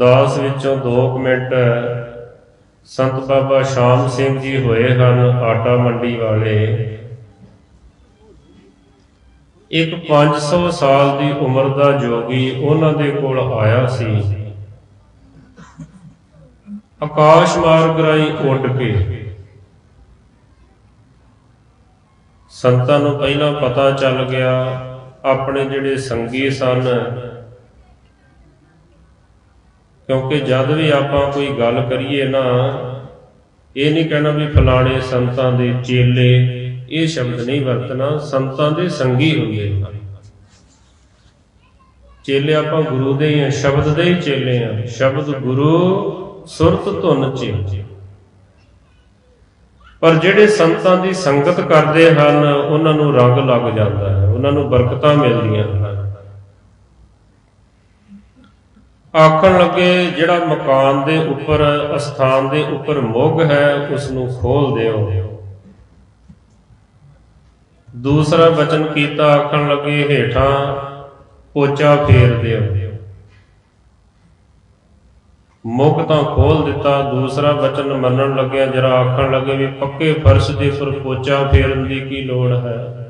ਦਾਸ ਵਿੱਚੋਂ 2 ਮਿੰਟ। ਸੰਤ ਬਾਬਾ ਸ਼ਾਮ ਸਿੰਘ ਜੀ ਹੋਏ ਹਨ ਆਟਾ ਮੰਡੀ ਵਾਲੇ। ਇੱਕ 500 ਸਾਲ ਦੀ ਉਮਰ ਦਾ ਜੋਗੀ ਉਹਨਾਂ ਦੇ ਕੋਲ ਆਇਆ ਸੀ। ਆਕਾਸ਼ ਮਾਰਗ ਰਾਹੀਂ ਉੱਡ ਕੇ। ਸੰਤਾਂ ਨੂੰ ਪਹਿਲਾਂ ਪਤਾ ਚੱਲ ਗਿਆ, ਆਪਣੇ ਜਿਹੜੇ ਸੰਗੀ ਸਨ ਕਿਉਂਕਿ ਜਦ ਵੀ ਆਪਾਂ ਕੋਈ ਗੱਲ ਕਰੀਏ ਨਾ, ਇਹ ਨਹੀਂ ਕਹਿਣਾ ਵੀ ਫਲਾਣੇ ਸੰਤਾਂ ਦੇ ਚੇਲੇ ਇਹ ਸ਼ਬਦ ਨਹੀਂ ਵਰਤਣਾ, ਸੰਤਾਂ ਦੇ ਸੰਗੀ ਹੁੰਦੇ ਹਨ ਚੇਲੇ ਆਪਾਂ ਗੁਰੂ ਦੇ ਹੀ ਆ, ਸ਼ਬਦ ਦੇ ਹੀ ਚੇਲੇ ਆ। ਸ਼ਬਦ ਗੁਰੂ, ਸੁਰਤ ਧੁਨ ਚੇਲੇ ਪਰ ਜਿਹੜੇ ਸੰਤਾਂ ਦੀ ਸੰਗਤ ਕਰਦੇ ਹਨ, ਉਹਨਾਂ ਨੂੰ ਰੰਗ ਲੱਗ ਜਾਂਦਾ ਹੈ, ਉਹਨਾਂ ਨੂੰ ਬਰਕਤਾਂ ਮਿਲਦੀਆਂ ਹਨ। ਆਖਣ ਲੱਗੇ, ਜਿਹੜਾ ਮਕਾਨ ਦੇ ਉੱਪਰ, ਅਸਥਾਨ ਦੇ ਉੱਪਰ ਮੁੱਗ ਹੈ ਉਸ ਨੂੰ ਖੋਲ ਦਿਓ। ਦੂਸਰਾ ਬਚਨ ਕੀਤਾ, ਆਖਣ ਲੱਗੇ, ਹੇਠਾਂ ਪੋਚਾ ਫੇਰ ਦਿਓ। ਮੁੱਖ ਤਾਂ ਖੋਲ ਦਿੱਤਾ, ਦੂਸਰਾ ਬਚਨ ਮੰਨਣ ਲੱਗਿਆ, ਜਰਾ ਆਖਣ ਲੱਗੇ ਵੀ ਪੱਕੇ ਫਰਸ਼ ਦੇ ਉੱਪਰ ਪੋਚਾ ਫੇਰਨ ਦੀ ਕੀ ਲੋੜ ਹੈ?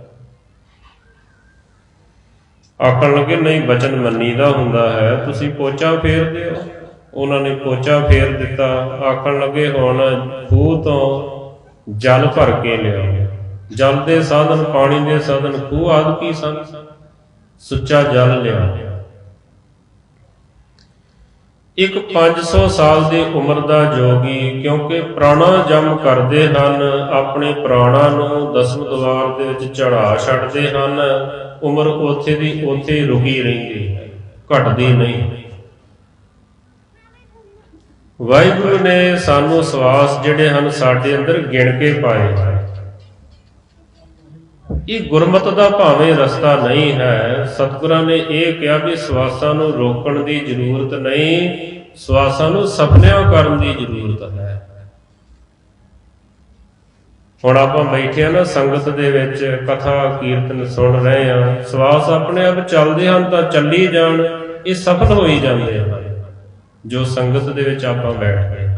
ਆਖਣ ਲੱਗੇ, ਨਹੀਂ, ਬਚਨ ਮੰਨੀਦਾ ਹੁੰਦਾ ਹੈ। ਤੁਸੀਂ ਪੋਚਾ ਫੇਰ ਦਿਓ। ਉਹਨਾਂ ਨੇ ਪੋਚਾ ਫੇਰ ਦਿੱਤਾ। ਆਖਣ ਲੱਗੇ, ਹੁਣ ਖੂਹ ਤੋਂ ਜਲ ਭਰ ਕੇ ਲਿਆਓ। ਜਲ ਦੇ ਸਾਧਨ, ਪਾਣੀ ਦੇ ਸਾਧਨ, ਖੂਹ ਆਦਿ ਕੀ ਸਨ? ਸੁੱਚਾ ਜਲ ਲਿਆ ਇੱਕ 500 ਸਾਲ ਦੀ ਉਮਰ ਦਾ ਜੋਗੀ ਕਿਉਂਕਿ ਪ੍ਰਾਣਾ ਜਮ ਕਰਦੇ ਹਨ, ਆਪਣੇ ਪ੍ਰਾਣਾ ਨੂੰ ਦਸਮ ਦਵਾਰ ਦੇ ਵਿੱਚ ਚੜਾ ਛੱਡਦੇ ਹਨ, ਉਮਰ ਉੱਥੇ ਦੀ ਉੱਥੇ ਰੁਕੀ ਰਹਿੰਦੀ ਹੈ, ਘਟਦੀ ਨਹੀਂ ਵਾਹਿਗੁਰੂ ਨੇ ਸਾਨੂੰ ਸਵਾਸ ਜਿਹੜੇ ਹਨ ਸਾਡੇ ਅੰਦਰ ਗਿਣ ਕੇ ਪਾਏ ਇਹ ਗੁਰਮਤ ਦਾ ਭਾਵੇਂ ਰਸਤਾ ਨਹੀਂ ਹੈ, ਸਤਿਗੁਰਾਂ ਨੇ ਇਹ ਕਿਹਾ ਵੀ ਸਵਾਸਾਂ ਨੂੰ ਰੋਕਣ ਦੀ ਜ਼ਰੂਰਤ ਨਹੀਂ, ਸਵਾਸਾਂ ਨੂੰ ਸਪਨਿਆਂ ਕਰਨ ਦੀ ਜ਼ਰੂਰਤ ਹੈ। ਹੁਣ ਆਪਾਂ ਬੈਠੇ ਆ ਨਾ ਸੰਗਤ ਦੇ ਵਿੱਚ, ਕਥਾ, ਕੀਰਤਨ ਸੁਣ ਰਹੇ ਆ ਸਵਾਸ ਆਪਣੇ ਆਪ ਚੱਲਦੇ ਹਨ ਤਾਂ ਚੱਲੀ ਜਾਣ, ਇਹ ਸਫਲ ਹੋਈ ਜਾਂਦੇ ਹਨ, ਜੋ ਸੰਗਤ ਦੇ ਵਿੱਚ ਆਪਾਂ ਬੈਠ ਗਏ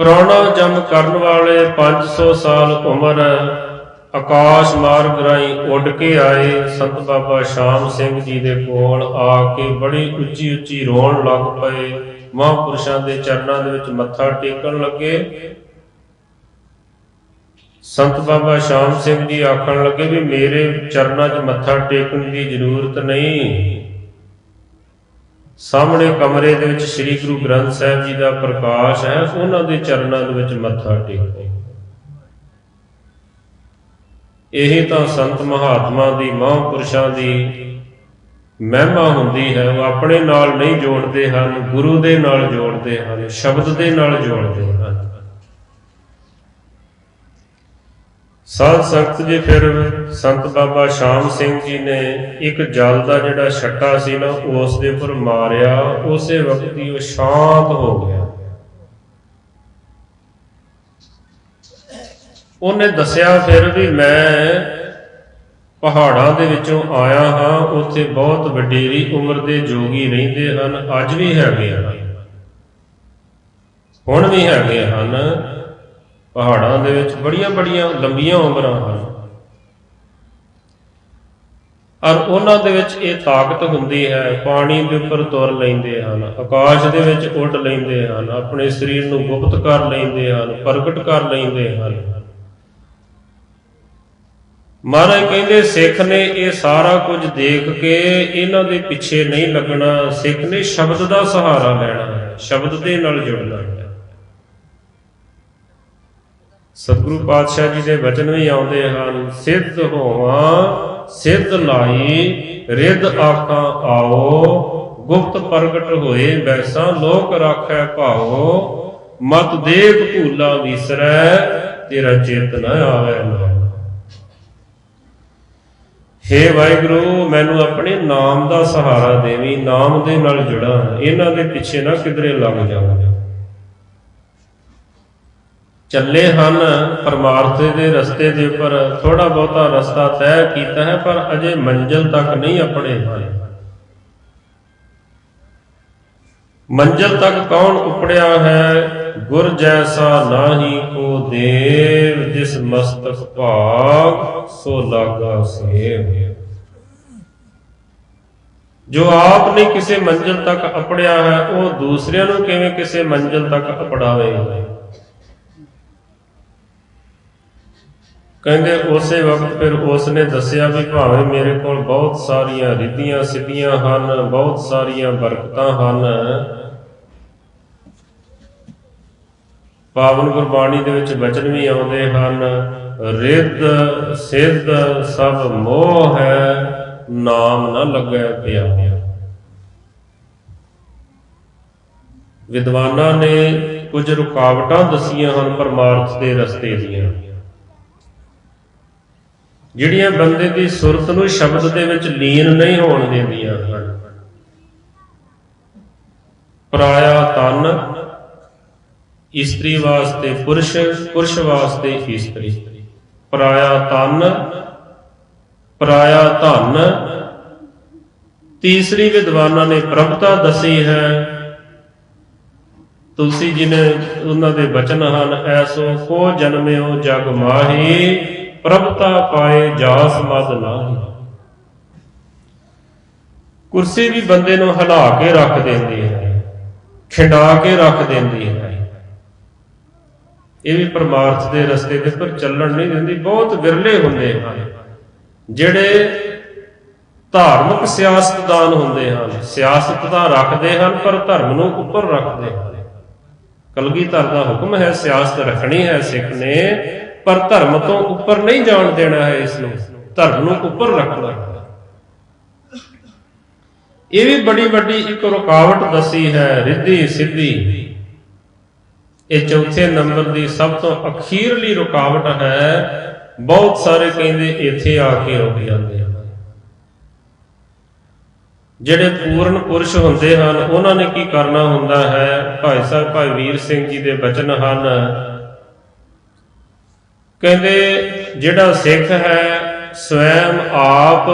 ਪ੍ਰਾਣਾ ਜਮ ਕਰਨ ਵਾਲੇ 500 ਸਾਲ ਉਮਰ, ਆਕਾਸ਼ ਮਾਰਗ ਰਾਹੀਂ ਉੱਡ ਕੇ ਆਏ ਸੰਤ ਬਾਬਾ ਸ਼ਾਮ ਸਿੰਘ ਜੀ ਦੇ ਕੋਲ ਆ ਕੇ ਬੜੀ ਉੱਚੀ ਉੱਚੀ ਰੋਣ ਲੱਗ ਪਏ। ਮਹਾਂਪੁਰਸ਼ਾਂ ਦੇ ਚਰਨਾਂ ਦੇ ਵਿੱਚ ਮੱਥਾ ਟੇਕਣ ਲੱਗੇ। ਸੰਤ ਬਾਬਾ ਸ਼ਾਮ ਸਿੰਘ ਜੀ ਆਖਣ ਲੱਗੇ ਵੀ ਮੇਰੇ ਚਰਨਾਂ 'ਚ ਮੱਥਾ ਟੇਕਣ ਦੀ ਜ਼ਰੂਰਤ ਨਹੀਂ। ਸਾਹਮਣੇ ਕਮਰੇ ਦੇ ਵਿੱਚ ਸ੍ਰੀ ਗੁਰੂ ਗ੍ਰੰਥ ਸਾਹਿਬ ਜੀ ਦਾ ਪ੍ਰਕਾਸ਼ ਹੈ, ਉਹਨਾਂ ਦੇ ਚਰਨਾਂ ਦੇ ਵਿੱਚ ਮੱਥਾ ਟੇਕੋ। ਇਹ ਤਾਂ ਸੰਤ ਮਹਾਤਮਾ ਦੀ, ਮਹਾਂਪੁਰਸ਼ਾਂ ਦੀ ਮਹਿਮਾ ਹੁੰਦੀ ਹੈ, ਉਹ ਆਪਣੇ ਨਾਲ ਨਹੀਂ ਜੋੜਦੇ ਹਨ, ਗੁਰੂ ਦੇ ਨਾਲ ਜੋੜਦੇ ਹਨ, ਸ਼ਬਦ ਦੇ ਨਾਲ ਜੋੜਦੇ ਹਨ। ਸਾਧ ਸੰਗਤ ਜੀ ਫਿਰ ਸੰਤ ਬਾਬਾ ਸ਼ਾਮ ਸਿੰਘ ਜੀ ਨੇ ਇੱਕ ਜਲ ਦਾ ਜਿਹੜਾ ਛੱਟਾ ਸੀ ਨਾ, ਉਸ ਦੇ ਉੱਪਰ ਮਾਰਿਆ, ਉਸੇ ਵਕਤ ਹੀ ਉਹ ਸ਼ਾਂਤ ਹੋ ਗਿਆ। ਉਹਨੇ ਦੱਸਿਆ ਫਿਰ ਵੀ ਮੈਂ ਪਹਾੜਾਂ ਦੇ ਵਿੱਚੋਂ ਆਇਆ ਹਾਂ, ਉੱਥੇ ਬਹੁਤ ਵਡੇਰੀ ਉਮਰ ਦੇ ਜੋਗੀ ਰਹਿੰਦੇ ਹਨ, ਅੱਜ ਵੀ ਹੈਗੇ ਹਨ। ਹੁਣ ਵੀ ਹੈਗੇ ਹਨ। ਪਹਾੜਾਂ ਦੇ ਵਿੱਚ ਬੜੀਆਂ ਬੜੀਆਂ ਲੰਬੀਆਂ ਉਮਰਾਂ ਹਨ। ਔਰ ਉਹਨਾਂ ਦੇ ਵਿੱਚ ਇਹ ਤਾਕਤ ਹੁੰਦੀ ਹੈ, ਪਾਣੀ ਦੇ ਉੱਪਰ ਤੁਰ ਲੈਂਦੇ ਹਨ, ਆਕਾਸ਼ ਦੇ ਵਿੱਚ ਉੱਡ ਲੈਂਦੇ ਹਨ, ਆਪਣੇ ਸਰੀਰ ਨੂੰ ਗੁਪਤ ਕਰ ਲੈਂਦੇ ਹਨ, ਪ੍ਰਗਟ ਕਰ ਲੈਂਦੇ ਹਨ। ਮਹਾਰਾਜ ਕਹਿੰਦੇ, ਸਿੱਖ ਨੇ ਇਹ ਸਾਰਾ ਕੁਝ ਦੇਖ ਕੇ ਇਹਨਾਂ ਦੇ ਪਿੱਛੇ ਨਹੀਂ ਲੱਗਣਾ, ਸਿੱਖ ਨੇ ਸ਼ਬਦ ਦਾ ਸਹਾਰਾ ਲੈਣਾ ਹੈ, ਸ਼ਬਦ ਦੇ ਨਾਲ ਜੁੜਨਾ ਹੈ। ਸਤਿਗੁਰੂ ਪਾਤਸ਼ਾਹ ਜੀ ਦੇ ਵਚਨ ਵੀ ਆਉਂਦੇ ਹਨ, ਸਿੱਧ ਹੋਵਾਂ, ਸਿੱਧ ਲਾਈ, ਰਿੱਧ ਆਖਾਂ ਆਓ, ਗੁਪਤ ਪ੍ਰਗਟ ਹੋਏ ਵੈਸਾ ਲੋਕ ਰਾਖੈ ਭਾਓ, ਮਤ ਦੇਖ ਭੂਲਾ ਵਿਸਰੈ, ਤੇਰਾ ਚਿਤ ਨ ਆਵੇ ਨਾ ਹੇ ਵਾਹਿਗੁਰੂ, ਮੈਨੂੰ ਆਪਣੇ ਨਾਮ ਦਾ ਸਹਾਰਾ ਦੇਵੀ, ਨਾਮ ਦੇ ਨਾਲ ਜੁੜਾ, ਇਹਨਾਂ ਦੇ ਪਿੱਛੇ ਨਾ ਕਿਧਰੇ ਲੱਗ ਜਾਵਾਂ। ਚੱਲੇ ਹਨ ਪਰਮਾਰਥ ਦੇ ਰਸਤੇ ਦੇ ਉੱਪਰ। ਥੋੜਾ ਬਹੁਤਾ ਰਸਤਾ ਤੈਅ ਕੀਤਾ ਹੈ, ਪਰ ਅਜੇ ਮੰਜ਼ਿਲ ਤੱਕ ਨਹੀਂ ਆਪਣੇ ਹਨ ਮੰਜ਼ਲ ਤੱਕ ਕੌਣ ਉਪੜਿਆ ਹੈ? ਗੁਰ ਜੈਸਾ ਨਾਹੀ ਕੋ ਦੇਵ, ਜਿਸ ਮਸਤਕ ਭਾਗ ਸੋ ਲਾਗਾ ਸੇਵ। ਜੋ ਆਪ ਨੇ ਕਿਸੇ ਮੰਜ਼ਿਲ ਤੱਕ ਅਪੜਿਆ ਹੈ, ਉਹ ਦੂਸਰਿਆਂ ਨੂੰ ਕਿਵੇਂ ਕਿਸੇ ਮੰਜ਼ਿਲ ਤੱਕ ਅਪੜਾਵੇ? ਕਹਿੰਦੇ ਉਸੇ ਵਕਤ ਫਿਰ ਉਸ ਨੇ ਦੱਸਿਆ ਵੀ ਭਾਵੇਂ ਮੇਰੇ ਕੋਲ ਬਹੁਤ ਸਾਰੀਆਂ ਰਿੱਧੀਆਂ ਸਿੱਧੀਆਂ ਹਨ, ਬਹੁਤ ਸਾਰੀਆਂ ਬਰਕਤਾਂ ਹਨ। ਪਾਵਨ ਗੁਰਬਾਣੀ ਦੇ ਵਿੱਚ ਬਚਨ ਵੀ ਆਉਂਦੇ ਹਨ, ਰਿੱਧ ਸਿੱਧ ਸਭ ਮੋਹ ਹੈ, ਨਾਮ ਨਾ ਲੱਗੈ ਪਿਆ ਵਿਦਵਾਨਾਂ ਨੇ ਕੁਝ ਰੁਕਾਵਟਾਂ ਦਸੀਆਂ ਹਨ ਪਰਮਾਰਥ ਦੇ ਰਸਤੇ ਦੀਆਂ। ਜਿਹੜੀਆਂ ਬੰਦੇ ਦੀ ਸੁਰਤ ਨੂੰ ਸ਼ਬਦ ਦੇ ਵਿੱਚ ਲੀਨ ਨਹੀਂ ਹੋਣ ਦਿੰਦੀਆਂ ਹਨ। ਪਰਾਇਆ ਤਨ, ਇਸਤਰੀ ਵਾਸਤੇ ਪੁਰਸ਼ ਪੁਰਸ਼ ਵਾਸਤੇ ਇਸਤਰੀ। ਪਰਾਇਆ ਤਨ, ਪਰਾਇਆ ਧਨ। ਤੀਸਰੀ ਵਿਦਵਾਨਾਂ ਨੇ ਪ੍ਰਭਤਾ ਦਸੀ ਹੈ ਤੁਲਸੀ ਜੀ ਨੇ ਉਹਨਾਂ ਦੇ ਬਚਨ ਹਨ, ਐਸੋ ਕੋ ਜਨਮਿਓ ਜਗ ਮਾਹੀ। ਪ੍ਰਭਤਾ ਪਾਏ ਜਾਸ ਮਦ ਨਾਹੀ। ਕੁਰਸੀ ਵੀ ਬੰਦੇ ਨੂੰ ਹਿਲਾ ਕੇ ਰੱਖ ਦਿੰਦੀ ਹੈ, ਖਿੰਡਾ ਕੇ ਰੱਖ ਦਿੰਦੀ ਹੈ। ਇਹ ਵੀ ਪਰਮਾਰਥ ਦੇ ਰਸਤੇ ਤੇ ਪਰ ਚੱਲਣ ਨਹੀਂ ਦਿੰਦੀ, ਬਹੁਤ ਵਿਰਲੇ ਹੁੰਦੇ ਹਨ, ਜਿਹੜੇ ਧਾਰਮਿਕ ਸਿਆਸਤਦਾਨ ਹੁੰਦੇ ਹਨ। ਸਿਆਸਤ ਤਾਂ ਰੱਖਦੇ ਹਨ, ਪਰ ਧਰਮ ਨੂੰ ਉੱਪਰ ਰੱਖਦੇ ਹਨ। ਕਲਗੀਧਰ ਦਾ ਹੁਕਮ ਹੈ, ਸਿਆਸਤ ਰੱਖਣੀ ਹੈ ਸਿੱਖ ਨੇ ਪਰ ਧਰਮ ਤੋਂ ਉੱਪਰ ਨਹੀਂ ਜਾਣ ਦੇਣਾ ਹੈ ਇਸ ਨੂੰ। ਧਰਮ ਨੂੰ ਉੱਪਰ ਰੱਖਣਾ ਹੈ। ਇਹ ਵੀ ਬੜੀ ਵੱਡੀ ਇੱਕ ਰੁਕਾਵਟ ਦਸੀ ਹੈ, ਰਿੱਧੀ ਸਿੱਧੀ। ਇਹ ਚੌਥੇ ਨੰਬਰ ਦੀ ਸਭ ਤੋਂ ਅਖੀਰਲੀ ਰੁਕਾਵਟ ਹੈ, ਬਹੁਤ ਸਾਰੇ ਕਹਿੰਦੇ ਇੱਥੇ ਆ ਕੇ ਰੁਕ ਜਾਂਦੇ ਹਨ। ਜਿਹੜੇ ਪੂਰਨ ਪੁਰਸ਼ ਹੁੰਦੇ ਹਨ, ਉਹਨਾਂ ਨੇ ਕੀ ਕਰਨਾ ਹੁੰਦਾ ਹੈ? ਭਾਈ ਸਾਹਿਬ, ਭਾਈ ਵੀਰ ਸਿੰਘ ਜੀ ਦੇ ਬਚਨ ਹਨ ਕਹਿੰਦੇ ਜਿਹੜਾ ਸਿੱਖ ਹੈ ਸਵੈਮ ਆਪ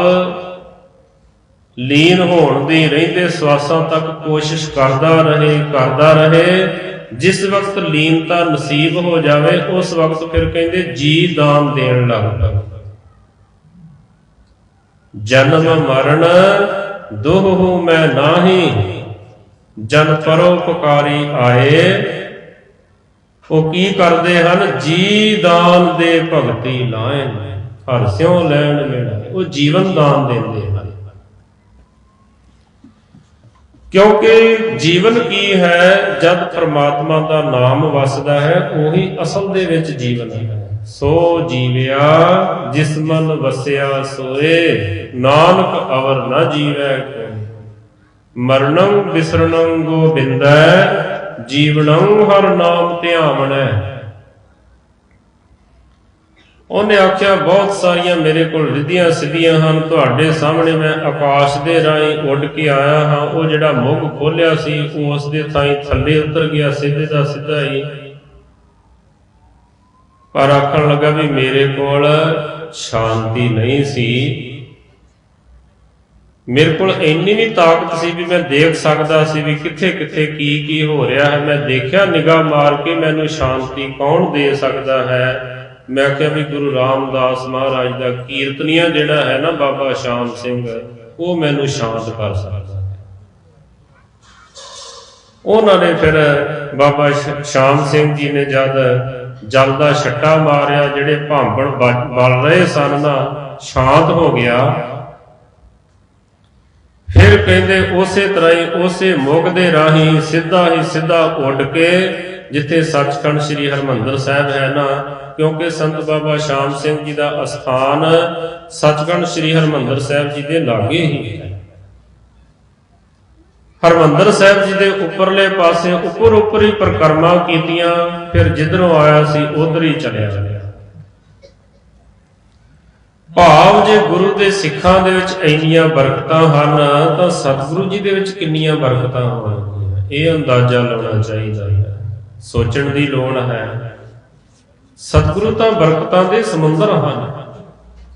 ਲੀਨ ਹੋਣ ਦੀ ਰਹਿੰਦੇ ਸਵਾਸਾਂ ਤੱਕ ਕੋਸ਼ਿਸ਼ ਕਰਦਾ ਰਹੇ ਕਰਦਾ ਰਹੇ, ਜਿਸ ਵਕਤ ਲੀਨਤਾ ਨਸੀਬ ਹੋ ਜਾਵੇ, ਉਸ ਵਕਤ ਫਿਰ ਕਹਿੰਦੇ ਜੀ ਦਾਨ ਦੇਣ ਲੱਗ ਪਏ। ਜਨਮ ਮਰਨ, ਦੋਹੂ ਮੈਂ ਨਾਹੀ, ਜਨ ਪਰੋਪਕਾਰੀ ਆਏ ਉਹ ਕੀ ਕਰਦੇ ਹਨ? ਜੀ ਦਾਨ ਦੇ ਭਗਤੀ ਲਾਏ ਹਰ ਸਿਉ ਲੈਣ ਮੇੜਾ ਉਹ ਜੀਵਨ ਦਾਨ ਦਿੰਦੇ ਹਨ। ਕਿਉਂਕਿ ਜੀਵਨ ਕੀ ਹੈ? ਜਦ ਪ੍ਰਮਾਤਮਾ ਦਾ ਨਾਮ ਵਸਦਾ ਹੈ, ਉਹੀ ਅਸਲ ਦੇ ਵਿੱਚ ਜੀਵਨ ਹੈ। ਸੋ ਜੀਵਿਆ, ਜਿਸ ਮਨ ਵਸਿਆ ਸੋਏ, ਨਾਨਕ ਅਵਰ ਨਾ ਜੀਵੈ ਕੋਈ ਮਰਨੰ ਬਿਸਰਣੰ ਗੋਬਿੰਦੈ ਜੀਵਨੰ ਹਰ ਨਾਮ ਧਿਆਵਣੈ ਉਹਨੇ ਆਖਿਆ, ਬਹੁਤ ਸਾਰੀਆਂ ਮੇਰੇ ਕੋਲ ਰਿੱਧੀਆਂ ਸਿੱਧੀਆਂ ਹਨ, ਤੁਹਾਡੇ ਸਾਹਮਣੇ ਮੈਂ ਆਕਾਸ਼ ਦੇ ਰਾਹੀਂ ਉੱਡ ਕੇ ਆਇਆ ਹਾਂ। ਉਹ ਜਿਹੜਾ ਮੁੱਖ ਖੋਲਿਆ ਸੀ, ਉਹ ਉਸ ਦੇ ਥਾਈ ਥੱਲੇ ਉਤਰ ਗਿਆ, ਸਿੱਧੇ ਦਾ ਸਿੱਧਾ ਹੀ। ਪਰ ਆਖਣ ਲੱਗਾ ਵੀ ਮੇਰੇ ਕੋਲ ਸ਼ਾਂਤੀ ਨਹੀਂ ਸੀ। ਮੇਰੇ ਕੋਲ ਇੰਨੀ ਵੀ ਤਾਕਤ ਸੀ ਵੀ ਮੈਂ ਦੇਖ ਸਕਦਾ ਸੀ ਵੀ ਕਿੱਥੇ ਕਿੱਥੇ ਕੀ ਕੀ ਹੋ ਰਿਹਾ ਹੈ। ਮੈਂ ਦੇਖਿਆ ਨਿਗਾਹ ਮਾਰ ਕੇ ਮੈਨੂੰ ਸ਼ਾਂਤੀ ਕੌਣ ਦੇ ਸਕਦਾ ਹੈ? ਮੈਂ ਕਿਹਾ ਵੀ ਗੁਰੂ ਰਾਮਦਾਸ ਮਹਾਰਾਜ ਦਾ ਕੀਰਤਨੀਆ ਜਿਹੜਾ ਹੈ ਨਾ ਬਾਬਾ ਸ਼ਾਮ ਸਿੰਘ, ਉਹ ਮੈਨੂੰ ਸ਼ਾਂਤ ਕਰ ਸਕਦਾ ਹੈ। ਉਹਨਾਂ ਨੇ ਫਿਰ ਬਾਬਾ ਸ਼- ਸ਼ਾਮ ਸਿੰਘ ਜੀ ਨੇ ਜਦ ਜਲ ਦਾ ਛੱਟਾ ਮਾਰਿਆ, ਜਿਹੜੇ ਭਾਂਬਣ ਬਲ ਰਹੇ ਸਨ ਨਾ, ਸ਼ਾਂਤ ਹੋ ਗਿਆ। ਫਿਰ ਕਹਿੰਦੇ ਉਸੇ ਤਰ੍ਹਾਂ ਹੀ ਉਸੇ ਮੁਖ ਦੇ ਰਾਹੀਂ ਸਿੱਧਾ ਹੀ ਸਿੱਧਾ ਉੱਡ ਕੇ ਜਿੱਥੇ ਸੱਚਖੰਡ ਸ੍ਰੀ ਹਰਮੰਦਰ ਸਾਹਿਬ ਹੈ ਨਾ, ਕਿਉਂਕਿ ਸੰਤ ਬਾਬਾ ਸ਼ਾਮ ਸਿੰਘ ਜੀ ਦਾ ਅਸਥਾਨ ਸੱਚਖੰਡ ਸ੍ਰੀ ਹਰਮੰਦਰ ਸਾਹਿਬ ਜੀ ਦੇ ਲਾਗੇ ਹੀ ਹੈ। ਹਰਮੰਦਰ ਸਾਹਿਬ ਜੀ ਦੇ ਉੱਪਰਲੇ ਪਾਸੇ ਉੱਪਰ ਉੱਪਰ ਹੀ ਪ੍ਰਕਰਮਾ ਕੀਤੀਆਂ, ਫਿਰ ਜਿੱਧਰੋਂ ਆਇਆ ਸੀ, ਉਧਰ ਹੀ ਚਲਿਆ ਗਿਆ। ਭਾਵ ਜੇ ਗੁਰੂ ਦੇ ਸਿੱਖਾਂ ਦੇ ਵਿੱਚ ਇੰਨੀਆਂ ਬਰਕਤਾਂ ਹਨ, ਤਾਂ ਸਤਿਗੁਰੂ ਜੀ ਦੇ ਵਿੱਚ ਕਿੰਨੀਆਂ ਬਰਕਤਾਂ ਹੋਣਗੀਆਂ? ਇਹ ਅੰਦਾਜ਼ਾ ਲਾਉਣਾ ਚਾਹੀਦਾ ਹੈ। ਸੋਚਣ ਦੀ ਲੋੜ ਹੈ। ਸਤਿਗੁਰੂ ਤਾਂ ਬਰਕਤਾਂ ਦੇ ਸਮੁੰਦਰ ਹਨ,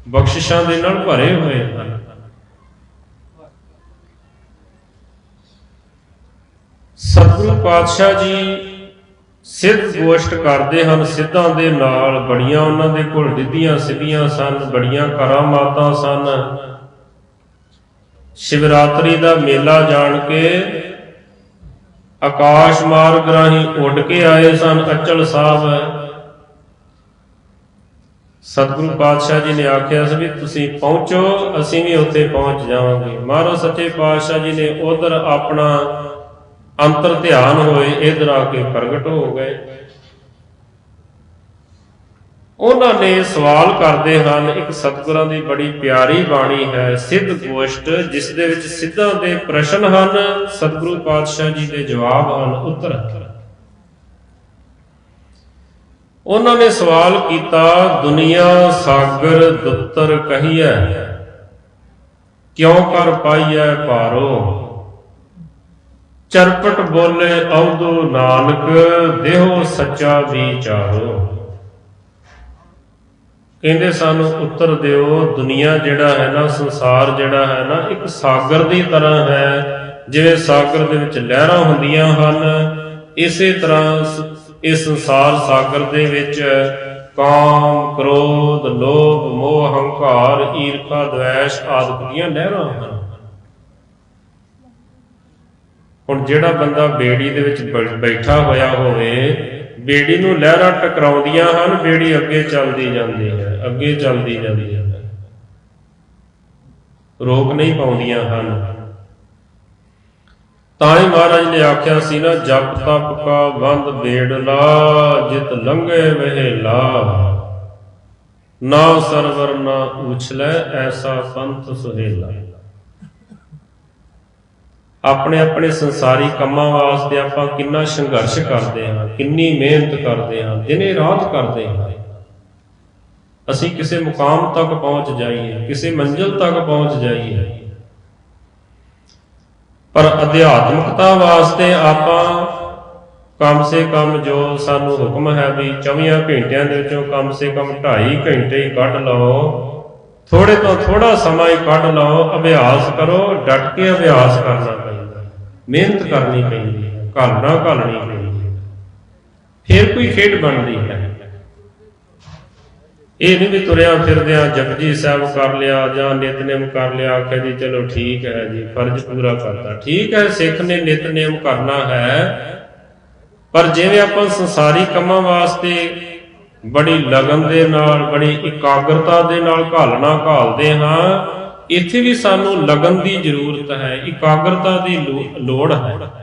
ਬਖਸ਼ਿਸ਼ਾਂ ਦੇ ਨਾਲ ਭਰੇ ਹੋਏ ਹਨ। ਸਤਿਗੁਰੂ ਪਾਤਸ਼ਾਹ ਜੀ ਸਿੱਧ ਗੋਸ਼ਟ ਕਰਦੇ ਹਨ, ਸਿੱਧਾਂ ਦੇ ਨਾਲ ਬੜੀਆਂ ਉਹਨਾਂ ਦੇ ਕੋਲ ਰਿੱਧੀਆਂ, ਸਿੱਧੀਆਂ ਸਨ, ਬੜੀਆਂ ਕਰਾਮਾਤਾਂ ਸਨ। ਸ਼ਿਵਰਾਤਰੀ ਦਾ ਮੇਲਾ ਜਾਣ ਕੇ ਆਕਾਸ਼ ਮਾਰਗ ਰਾਹੀਂ ਉੱਡ ਕੇ ਆਏ ਸਨ ਅਚਲ ਸਾਹਿਬ। ਸਤਿਗੁਰੂ ਪਾਤਸ਼ਾਹ ਜੀ ਨੇ ਆਖਿਆ ਸੀ ਵੀ ਤੁਸੀਂ ਪਹੁੰਚੋ, ਅਸੀਂ ਵੀ ਉੱਥੇ ਪਹੁੰਚ ਜਾਵਾਂਗੇ। ਮਹਾਰਾਜ ਸੱਚੇ ਪਾਤਸ਼ਾਹ ਜੀ ਨੇ ਉਧਰ ਆਪਣਾ ਅੰਤਰ ਧਿਆਨ ਹੋਏ, ਇਧਰ ਆ ਕੇ ਪ੍ਰਗਟ ਹੋ ਗਏ। ਉਹਨਾਂ ਨੇ ਸਵਾਲ ਕਰਦੇ ਹਨ, ਇੱਕ ਸਤਿਗੁਰਾਂ ਦੀ ਬੜੀ ਪਿਆਰੀ ਬਾਣੀ ਹੈ, ਸਿੱਧ ਗੋਸ਼ਟ, ਜਿਸ ਦੇ ਵਿੱਚ ਸਿੱਧਾਂ ਦੇ ਪ੍ਰਸ਼ਨ ਹਨ, ਸਤਿਗੁਰੂ ਪਾਤਸ਼ਾਹ ਜੀ ਦੇ ਜਵਾਬ ਹਨ, ਉੱਤਰ ਉਹਨਾਂ ਨੇ ਸਵਾਲ ਕੀਤਾ, ਦੁਨੀਆ, ਸਾਗਰ, ਦੁੱਤਰ ਕਹੀਐ, ਕਿਉਂ ਕਰ ਪਾਈਐ ਭਾਰੋ? ਚਰਪਟ ਬੋਲੇ ਅਵਦੋ ਨਾਨਕ ਦੇਹੋ ਸੱਚਾ ਵਿਚਾਰੋ ਕਹਿੰਦੇ ਸਾਨੂੰ ਉੱਤਰ ਦਿਓ ਦੁਨੀਆ ਜਿਹੜਾ ਹੈ ਨਾ ਸੰਸਾਰ ਜਿਹੜਾ ਹੈ ਨਾ ਇੱਕ ਸਾਗਰ ਦੀ ਤਰ੍ਹਾਂ ਹੈ ਜਿਵੇਂ ਸਾਗਰ ਦੇ ਵਿੱਚ ਲਹਿਰਾਂ ਹੁੰਦੀਆਂ ਹਨ ਇਸੇ ਤਰ੍ਹਾਂ ਸ- ਇਹ ਸੰਸਾਰ ਸਾਗਰ ਦੇ ਵਿੱਚ ਕਾਮ, ਕ੍ਰੋਧ, ਲੋਭ, ਮੋਹ, ਹੰਕਾਰ, ਈਰਖਾ, ਦ્વੈਸ਼ ਆਦਿ ਦੀਆਂ ਲਹਿਰਾਂ ਹਨ। ਹੁਣ ਜਿਹੜਾ ਬੰਦਾ ਬੇੜੀ ਦੇ ਵਿੱਚ ਬੈਠਾ ਹੋਇਆ ਹੋਵੇ, ਬੇੜੀ ਨੂੰ ਲਹਿਰਾਂ ਟਕਰਾਉਂਦੀਆਂ ਹਨ, ਬੇੜੀ ਅੱਗੇ ਚੱਲਦੀ ਜਾਂਦੀ ਹੈ, ਅੱਗੇ ਚੱਲਦੀ ਜਾਂਦੀ ਹੈ। ਰੋਕ ਨਹੀਂ ਪਾਉਂਦੀਆਂ ਹਨ। ਤਾਂ ਹੀ ਮਹਾਰਾਜ ਨੇ ਆਖਿਆ ਸੀ ਨਾ, ਜਪ ਤਪ ਕਾ ਬੰਦ ਬੇੜਲਾ ਜਿਤ ਲੰਘੇ ਵਹਿਲਾ ਨਾ ਸਰਵਰ ਨਾ ਉਛਲੇ, ਐਸਾ ਸੰਤ ਸੁਹੇਲਾ। ਆਪਣੇ ਆਪਣੇ ਸੰਸਾਰੀ ਕੰਮਾਂ ਵਾਸਤੇ ਆਪਾਂ ਕਿੰਨਾ ਸੰਘਰਸ਼ ਕਰਦੇ ਹਾਂ, ਕਿੰਨੀ ਮਿਹਨਤ ਕਰਦੇ ਹਾਂ, ਦਿਨੇ ਰਾਤ ਕਰਦੇ ਹਾਂ। ਅਸੀਂ ਕਿਸੇ ਮੁਕਾਮ ਤੱਕ ਪਹੁੰਚ ਜਾਈਏ, ਕਿਸੇ ਮੰਜ਼ਿਲ ਤੱਕ ਪਹੁੰਚ ਜਾਈਏ। ਪਰ ਅਧਿਆਤਮਕਤਾ ਵਾਸਤੇ ਆਪਾਂ ਕਮ ਸੇ ਕਮ ਜੋ ਸਾਨੂੰ ਹੁਕਮ ਹੈ ਵੀ 24 ਘੰਟਿਆਂ ਦੇ ਵਿੱਚੋਂ ਕਮ ਸੇ ਕਮ 2.5 ਘੰਟੇ ਹੀ ਕੱਢ ਲਓ। ਥੋੜੇ ਤੋਂ ਥੋੜਾ ਸਮਾਂ ਹੀ ਕੱਢ ਲਓ, ਅਭਿਆਸ ਕਰੋ, ਡਟ ਕੇ ਅਭਿਆਸ ਕਰਨਾ ਪੈਂਦਾ। ਮਿਹਨਤ ਕਰਨੀ ਪੈਂਦੀ ਹੈ ਘਾਲਣਾ ਘਾਲਣੀ ਪੈਂਦੀ ਹੈ। ਫਿਰ ਕੋਈ ਖੇਡ ਬਣਦੀ ਹੈ। ਇਹ ਨਹੀਂ ਵੀ ਤੁਰਿਆ ਫਿਰਦਿਆਂ ਜਪਜੀ ਸਾਹਿਬ ਕਰ ਲਿਆ ਜਾਂ ਨਿਤਨੇਮ ਕਰ ਲਿਆ, ਆਖਿਆ ਜੀ ਚਲੋ ਠੀਕ ਹੈ ਜੀ, ਫਰਜ਼ ਪੂਰਾ ਕਰਤਾ। ਠੀਕ ਹੈ, ਸਿੱਖ ਨੇ ਨਿਤਨੇਮ ਕਰਨਾ ਹੈ, ਪਰ ਜਿਵੇਂ ਆਪਾਂ ਸੰਸਾਰੀ ਕੰਮਾਂ ਵਾਸਤੇ ਬੜੀ ਲਗਨ ਦੇ ਨਾਲ, ਬੜੀ ਇਕਾਗਰਤਾ ਦੇ ਨਾਲ ਘਾਲਣਾ ਘਾਲਦੇ ਹਾਂ ਇੱਥੇ ਵੀ ਸਾਨੂੰ ਲਗਨ ਦੀ ਜ਼ਰੂਰਤ ਹੈ ਇਕਾਗਰਤਾ ਦੀ ਲੋੜ ਹੈ।